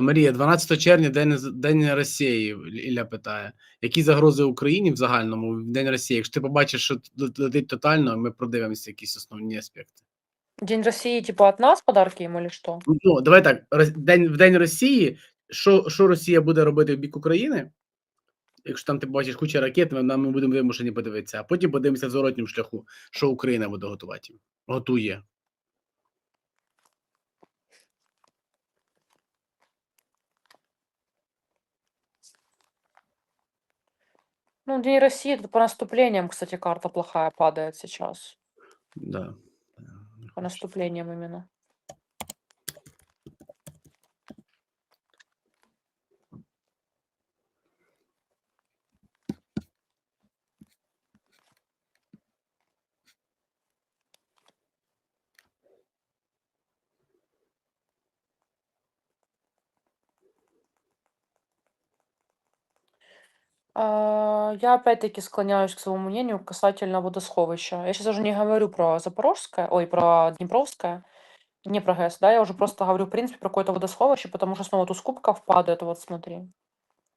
Марія, 12 червня, День, День Росії, Ілля питає. Які загрози Україні в загальному в День Росії? Якщо ти побачиш, що лет- летить тотально, ми продивимося якісь основні аспекти. День России, типа, от нас подарки им или что? Ну, давай так, День, в День Росії, що, що Росія буде робити в бік України? Якщо там ти бачиш куча ракет, ми, ми будемо вимушені подивитися, а потім подивимося в зворотньому шляху, що Україна буде готувати. Готує. Ну, День России, это по наступлениям, кстати, карта плохая падает сейчас. Да. По наступлениям именно. А, Я опять-таки склоняюсь к своему мнению касательно водосховища. Я сейчас уже не говорю про Запорожское, ой, про Днепровское, не про ГЭС, да, я уже просто говорю, в принципе, про какое-то водосховище, потому что снова туз кубков падает, вот смотри.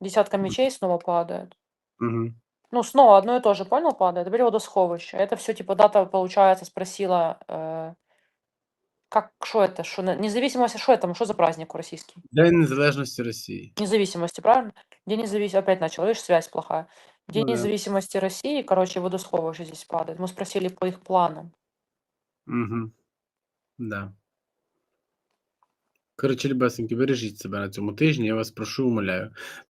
Десятка мечей снова падает. Угу. Ну, снова одно и то же, понял, падает? Теперь водосховище. Это все, типа, дата, получается, спросила, э, как, что это, что, на- независимость, что это, что за праздник российский? День Незалежності Росії. Независимости, правильно? День независимости, опять начал, видишь, связь плохая. День Ну да. независимости России, короче, водосховище здесь падает. Мы спросили по их планам. Угу. Да. Коротше, любесеньки, бережіть себе на цьому тижні, я вас прошу, умоляю.